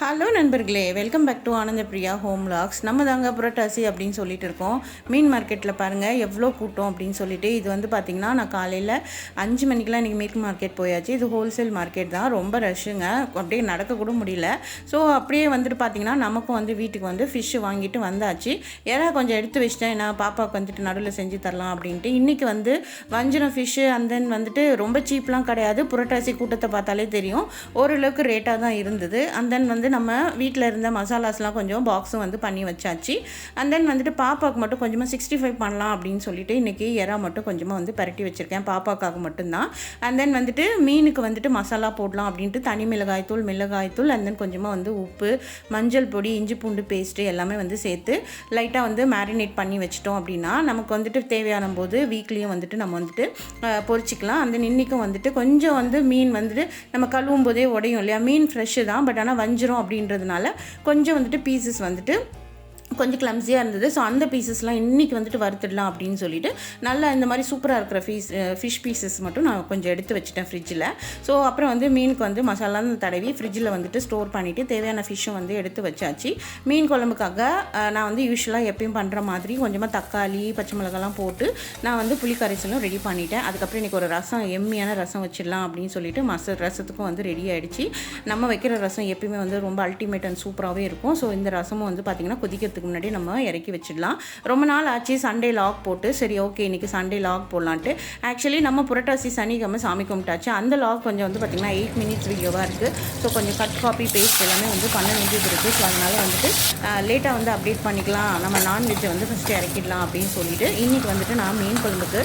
Hello நண்பர்களே welcome back to Ananda Priya home lakhs நம்ம தாங்க புரட்டாசி அப்படின்னு சொல்லிட்டு இருக்கோம். மீன் மார்க்கெட்டில் பாருங்கள் எவ்வளோ கூட்டம் அப்படின்னு சொல்லிட்டு. இது வந்து பார்த்திங்கன்னா நான் காலையில் அஞ்சு மணிக்கெலாம் இன்றைக்கி மீன் மார்க்கெட் போயாச்சு. இது ஹோல்சேல் மார்க்கெட் தான். ரொம்ப ரஷ்ஷுங்க அப்படியே நடக்கக்கூட முடியல. ஸோ அப்படியே வந்துட்டு பார்த்திங்கன்னா நமக்கும் வந்து வீட்டுக்கு வந்து ஃபிஷ்ஷு வாங்கிட்டு வந்தாச்சு. ஏன்னா கொஞ்சம் எடுத்து வச்சிட்டேன். நான் பாப்பாவுக்கு வந்துட்டு நடுவில் செஞ்சு தரலாம் அப்படின்ட்டு. இன்றைக்கி வந்து வஞ்சிரம் ஃபிஷ்ஷு அண்ட் தென் வந்துட்டு ரொம்ப சீப்லாம் கிடையாது. புரட்டாசி கூட்டத்தை பார்த்தாலே தெரியும். ஓரளவுக்கு ரேட்டாக தான் இருந்தது. அண்ட் தென் வந்து நம்ம வீட்டில் இருந்த மசாலாஸ்லாம் கொஞ்சம் பாக்ஸும் வந்து பண்ணி வச்சாச்சு. அண்ட் தென் வந்துட்டு பாப்பாவுக்கு மட்டும் கொஞ்சமாக சிக்ஸ்டி ஃபைவ் பண்ணலாம் அப்படின்னு சொல்லிட்டு இன்றைக்கி எறா மட்டும் கொஞ்சமாக வந்து பரட்டி வச்சுருக்கேன். பாப்பாக்காக மட்டும்தான். அண்ட் தென் வந்துட்டு மீனுக்கு வந்துட்டு மசாலா போடலாம் அப்படின்ட்டு தனி மிளகாய்த்தூள் மிளகாய்த்தூள் அண்ட் தென் கொஞ்சமாக வந்து உப்பு மஞ்சள் பொடி இஞ்சி பூண்டு பேஸ்ட்டு எல்லாமே வந்து சேர்த்து லைட்டாக வந்து மேரினேட் பண்ணி வச்சிட்டோம் அப்படின்னா நமக்கு வந்துட்டு தேவையான போது வீக்லியும் வந்துட்டு நம்ம வந்துட்டு பொரிச்சிக்கலாம். அந்த இன்றைக்கும் வந்துட்டு கொஞ்சம் வந்து மீன் வந்துட்டு நம்ம கழுவும் போதே உடையும் இல்லையா? மீன் ஃப்ரெஷ்ஷு தான். பட் ஆனால் வஞ்சிரும் அப்படின்றதுனால கொஞ்சம் வந்துட்டு பீசஸ் வந்துட்டு கொஞ்சம் கிளம்ஸியாக இருந்தது. ஸோ அந்த பீசஸ்லாம் இன்றைக்கி வந்துட்டு வறுத்துடலாம் அப்படின்னு சொல்லிட்டு நல்லா இந்த மாதிரி சூப்பராக இருக்கிற ஃபீஸ் ஃபிஷ் பீசஸ் மட்டும் நான் கொஞ்சம் எடுத்து வச்சுட்டேன் ஃப்ரிட்ஜில் ஸோ அப்புறம் வந்து மீனுக்கு வந்து மசாலான்னு தடவி ஃப்ரிட்ஜில் வந்துட்டு ஸ்டோர் பண்ணிவிட்டு தேவையான ஃபிஷ்ஷும் வந்து எடுத்து வச்சாச்சு. மீன் குழம்புக்காக நான் வந்து யூஸ்வலாக எப்பயும் பண்ணுற மாதிரி கொஞ்சமாக தக்காளி பச்சை மிளகாலாம் போட்டு நான் வந்து புளி கரைசலும் ரெடி பண்ணிட்டேன். அதுக்கப்புறம் இன்றைக்கி ஒரு ரசம் எம்மியான ரசம் வச்சிடலாம் அப்படின்னு சொல்லிட்டு மச ரசத்துக்கும் வந்து ரெடி ஆகிடுச்சு நம்ம வைக்கிற ரசம் எப்பயுமே வந்து ரொம்ப அல்டிமேட் அண்ட் சூப்பராகவே இருக்கும். ஸோ இந்த ரசமும் வந்து பார்த்திங்கன்னா கொதிக்கிறதுக்கு முன்னாடி நம்ம இறக்கி வச்சிடலாம். ரொம்ப நாள் ஆச்சு சண்டே லாக் போட்டு சரி ஓகே இன்றைக்கி சண்டே லாக் போடலான்ட்டு. ஆக்சுவலி நம்ம புரட்டாசி சனிக்கிழமை சாமி கும்பிட்டாச்சு. அந்த லாக் கொஞ்சம் வந்து பார்த்திங்கன்னா எயிட் மினிட்ஸ் வீடியோவாக இருக்குது ஸோ கொஞ்சம் கட் காப்பி பேஸ்ட் எல்லாமே வந்து பண்ண வேண்டியது இருக்குது ஸோ அதனால் வந்துட்டு லேட்டாக வந்து அப்டேட் பண்ணிக்கலாம். நம்ம நான்வெஜ்ஜை வந்து ஃபஸ்ட்டு இறக்கிடலாம் அப்படின்னு சொல்லிட்டு இன்றைக்கி வந்துட்டு நான் மீன் குழம்புக்கு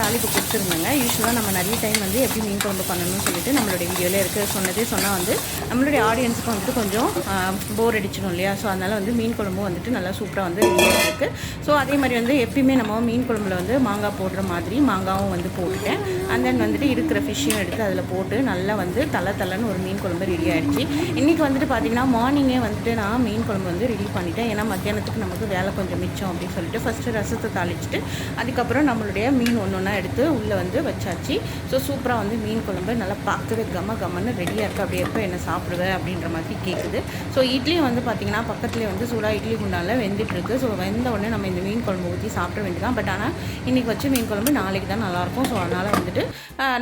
தாளிப்பு கொடுத்துருந்தேங்க. யூஸ்வலாக நம்ம நிறைய டைம் வந்து எப்படி மீன் குழம்பு பண்ணணும்னு சொல்லிட்டு நம்மளுடைய வீடியோவில் இருக்குது சொன்னதே சொன்னால் வந்து நம்மளுடைய ஆடியன்ஸுக்கு வந்துட்டு கொஞ்சம் போர் அடிச்சிடும் இல்லையா? ஸோ அதனால் வந்து மீன் குழம்பும் வந்துட்டு நல்லா சூப்பராக வந்து ரெடியாக இருக்குது ஸோ அதே மாதிரி வந்து எப்பயுமே நம்ம மீன் குழம்புல வந்து மாங்காய் போடுற மாதிரி மாங்காவும் வந்து போட்டுட்டேன். அண்ட் தென் வந்துட்டு இருக்கிற ஃபிஷ்ஷையும் எடுத்து அதில் போட்டு நல்லா வந்து தலை தலைன்னு ஒரு மீன் குழம்பு ரெடி ஆகிடுச்சு இன்றைக்கி வந்துட்டு பார்த்திங்கன்னா மார்னிங்கே வந்துட்டு நான் மீன் குழம்பு வந்து ரெடி பண்ணிட்டேன். ஏன்னா மத்தியானத்துக்கு நமக்கு வேலை கொஞ்சம் மிச்சம் அப்படின்னு சொல்லிட்டு ஃபஸ்ட்டு ரசத்தை தாளிச்சிட்டு அதுக்கப்புறம் நம்மளுடைய மீன் ஒன்று ஒன்றா எடுத்து உள்ளே வந்து வச்சாச்சு. ஸோ சூப்பராக வந்து மீன் குழம்பு நல்லா பார்க்கவே கம்ம கம்மன்னு ரெடியாக இருக்குது அப்படி எப்போ என்ன சாப்பிடுவேன் அப்படின்ற மாதிரி கேட்குது ஸோ இட்லியும் வந்து பார்த்திங்கன்னா பக்கத்துலேயே வந்து சூடாக இட்லி நல்லா வெந்துட்டுருக்கு ஸோ வெந்த உடனே நம்ம இந்த மீன் குழம்பு ஊற்றி சாப்பிட வேண்டியதான் பட் ஆனால் இன்றைக்கி வச்சு மீன் குழம்பு நாளைக்கு தான் நல்லாயிருக்கும் ஸோ அதனால் வந்துட்டு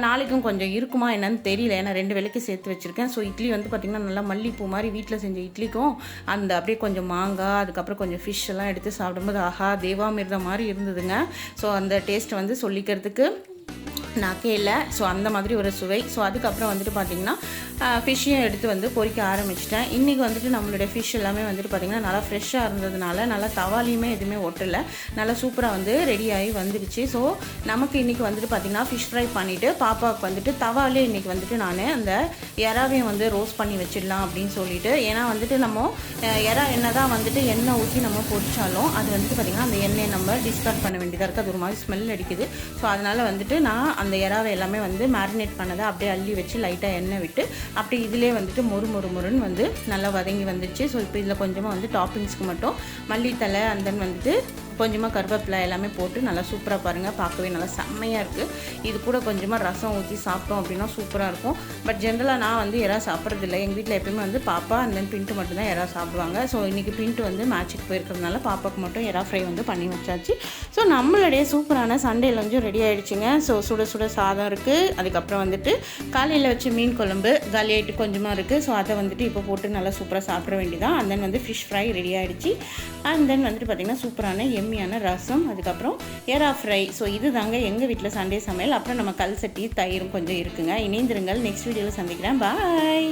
நாளைக்கும் கொஞ்சம் இருக்குமா என்னன்னு தெரியல. ஏன்னா ரெண்டு வேலைக்கு சேர்த்து வச்சுருக்கேன். ஸோ இட்லி வந்து பார்த்திங்கன்னா நல்லா மல்லிப்பூ மாதிரி வீட்டில் செஞ்ச இட்லிக்கும் அந்த அப்படியே கொஞ்சம் மாங்காய் அதுக்கப்புறம் கொஞ்சம் ஃபிஷ் எல்லாம் எடுத்து சாப்பிடும்போது ஆஹா தேவாமிர்தம் மாதிரி இருந்ததுங்க. ஸோ அந்த டேஸ்ட் வந்து சொல்லிக்கிறதுக்கு நாக்கே இல்லை. ஸோ அந்த மாதிரி ஒரு சுவை. ஸோ அதுக்கப்புறம் வந்துட்டு பார்த்திங்கன்னா ஃபிஷ்ஷையும் எடுத்து வந்து பொறிக்க ஆரம்பிச்சிட்டேன். இன்றைக்கி வந்துட்டு நம்மளுடைய ஃபிஷ் எல்லாமே வந்துட்டு பார்த்திங்கன்னா நல்லா ஃப்ரெஷ்ஷாக இருந்ததுனால நல்லா தவாலியுமே எதுவுமே ஒட்டலை. நல்லா சூப்பராக வந்து ரெடி ஆகி வந்துடுச்சு ஸோ நமக்கு இன்றைக்கி வந்துட்டு பார்த்திங்கன்னா ஃபிஷ் ஃப்ரை பண்ணிவிட்டு பாப்பாவுக்கு வந்துட்டு தவாலே இன்றைக்கி வந்துட்டு நான் அந்த எறாவையும் வந்து ரோஸ்ட் பண்ணி வச்சிடலாம் அப்படின்னு சொல்லிட்டு. ஏன்னா வந்துட்டு நம்ம எறா என்ன தான் வந்துட்டு எண்ணெய் ஊற்றி நம்ம பொரிச்சாலும் அது வந்துட்டு பார்த்திங்கன்னா அந்த எண்ணெயை நம்ம டிஸ்கார்ட் பண்ண வேண்டியதாக இருக்குது அது ஒரு மாதிரி ஸ்மெல் அடிக்குது. ஸோ அதனால் வந்துட்டு நான் அந்த இறாவை எல்லாமே வந்து மேரினேட் பண்ணதை அப்படியே அள்ளி வச்சு லைட்டாக எண்ணெய் விட்டு அப்படி இதிலே வந்துட்டு மொறு மொறு மொறுன்னு வந்து நல்லா வதங்கி வந்துச்சு. ஸோ இப்போ இதில் கொஞ்சமாக வந்து டாப்பிங்ஸ்க்கு மட்டும் மல்லித்தலை தென் வந்துட்டு கொஞ்சமாக கருவேப்பிலை எல்லாமே போட்டு நல்லா சூப்பராக பாருங்கள் பார்க்கவே நல்லா செம்மையாக இருக்குது இது கூட கொஞ்சமாக ரசம் ஊற்றி சாப்பிட்டோம் அப்படின்னா சூப்பராக இருக்கும். பட் ஜென்ரலாக நான் வந்து யாராவது சாப்பிட்றதில்ல எங்கள் வீட்டில் எப்பயுமே வந்து பாப்பா அந்த தென் பின்ட்டு மட்டும்தான் யாராவது சாப்பிடுவாங்க. ஸோ இன்றைக்கி பிண்ட்டு வந்து மேட்சுக்கு போயிருக்கிறதுனால பாப்பாவுக்கு மட்டும் எறா ஃப்ரை வந்து பண்ணி வச்சாச்சு. ஸோ நம்மளுடைய சூப்பரான சண்டே லஞ்சும் ரெடி ஆகிடுச்சிங்க ஸோ சுட சுட சாதம் இருக்குது அதுக்கப்புறம் வந்துட்டு காலையில் வச்ச மீன் குழம்பு காலியாயிட்டு கொஞ்சமாக இருக்குது ஸோ அதை வந்துட்டு இப்போ போட்டு நல்லா சூப்பராக சாப்பிட வேண்டியதான் அண்ட் தென் வந்து ஃபிஷ் ஃப்ரை ரெடி ஆகிடுச்சு அண்ட் தென் வந்துட்டு பார்த்திங்கன்னா சூப்பரான எம் எம்மியான ரசம் அதுக்கப்புறம் ஏரா ஃப்ரை. ஸோ இது தாங்க எங்கள் வீட்டில் சண்டே சமையல். அப்புறம் நம்ம கல் சட்டி தயிரும் கொஞ்சம் இருக்குங்க. இணைந்திருங்கள். நெக்ஸ்ட் வீடியோவில் சந்திக்கிறேன். பாய்